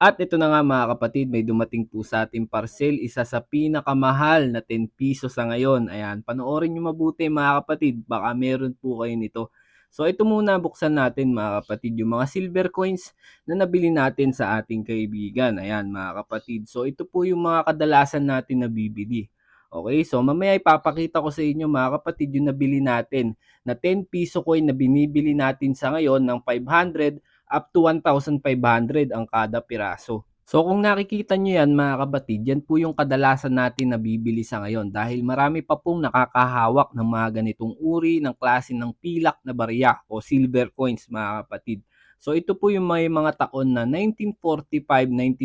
At ito na nga mga kapatid, may dumating po sa ating parcel, isa sa pinakamahal na 10 piso sa ngayon. Ayan, panoorin nyo mabuti mga kapatid, baka meron po kayo nito. So ito muna buksan natin mga kapatid, yung mga silver coins na nabili natin sa ating kaibigan. Ayan mga kapatid, so ito po yung mga kadalasan natin na bibili. Okay, so mamaya ipapakita ko sa inyo mga kapatid yung nabili natin na 10 piso coin na binibili natin sa ngayon ng 500 up to 1,500 ang kada piraso. So kung nakikita nyo yan mga kapatid, yan po yung kadalasan natin na bibili sa ngayon dahil marami pa pong nakakahawak ng mga ganitong uri ng klase ng pilak na barya o silver coins mga kapatid. So ito po yung may mga taon na 1945,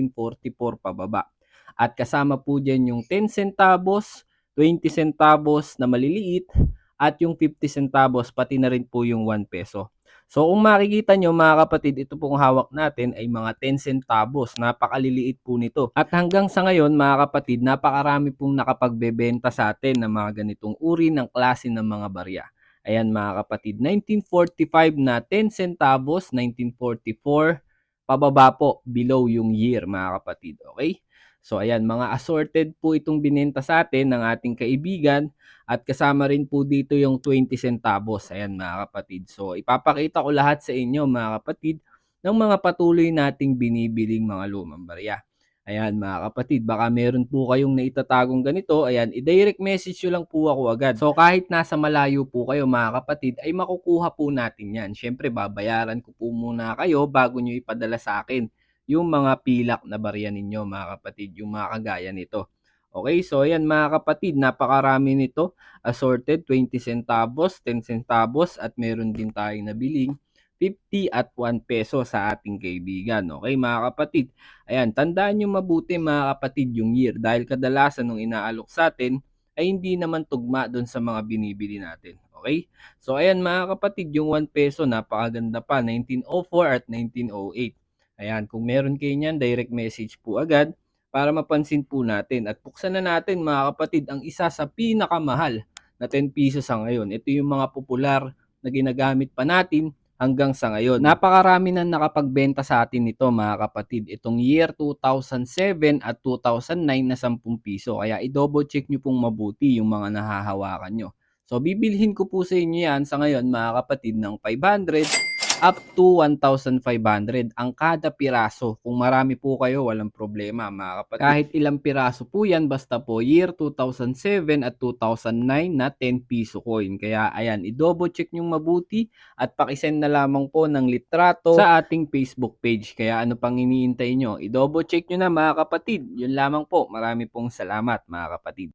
1944 pababa. At kasama po dyan yung 10 centavos, 20 centavos na maliliit, at yung 50 centavos pati na rin po yung 1 peso. So kung makikita nyo mga kapatid, ito pong hawak natin ay mga 10 centavos. Napakaliliit po nito. At hanggang sa ngayon mga kapatid, napakarami pong nakapagbebenta sa atin ng mga ganitong uri ng klase ng mga barya. Ayan mga kapatid, 1945 na 10 centavos, 1944, pababa po below yung year mga kapatid. Okay? So ayan, mga assorted po itong binenta sa atin ng ating kaibigan at kasama rin po dito yung 20 centavos. Ayan mga kapatid. So ipapakita ko lahat sa inyo mga kapatid ng mga patuloy nating binibiling mga lumang barya. Ayan mga kapatid, baka meron po kayong naitatagong ganito. Ayan, i-direct message nyo lang po ako agad. So kahit nasa malayo po kayo mga kapatid, ay makukuha po natin yan. Siyempre babayaran ko po muna kayo bago nyo ipadala sa akin yung mga pilak na barya ninyo mga kapatid, yung mga kagaya nito. Okay, so ayan mga kapatid, napakarami nito. Assorted, 20 centavos, 10 centavos at meron din tayong nabiling 50 at 1 peso sa ating kaibigan. Okay mga kapatid, ayan, tandaan nyo mabuti mga kapatid yung year dahil kadalasan nung inaalok sa atin ay hindi naman tugma doon sa mga binibili natin. Okay? So ayan mga kapatid, yung 1 peso napakaganda pa, 1904 at 1908. Ayan, kung meron kayo niyan, direct message po agad para mapansin po natin. At buksan na natin mga kapatid ang isa sa pinakamahal na 10 pesos sa ngayon. Ito yung mga popular na ginagamit pa natin hanggang sa ngayon. Napakarami na nakapagbenta sa atin nito mga kapatid. Itong year 2007 at 2009 na 10 piso. Kaya i-double check nyo pong mabuti yung mga nahahawakan nyo. So bibilhin ko po sa inyo yan sa ngayon mga kapatid ng 500 up to 1,500 ang kada piraso. Kung marami po kayo, walang problema mga kapatid. Kahit ilang piraso po yan, basta po year 2007 at 2009 na 10 piso coin. Kaya ayan, i-double check nyo mabuti at pakisend na lamang po ng litrato sa ating Facebook page. Kaya ano pang iniintay nyo? I-double check nyo na mga kapatid. Yun lamang po. Marami pong salamat mga kapatid.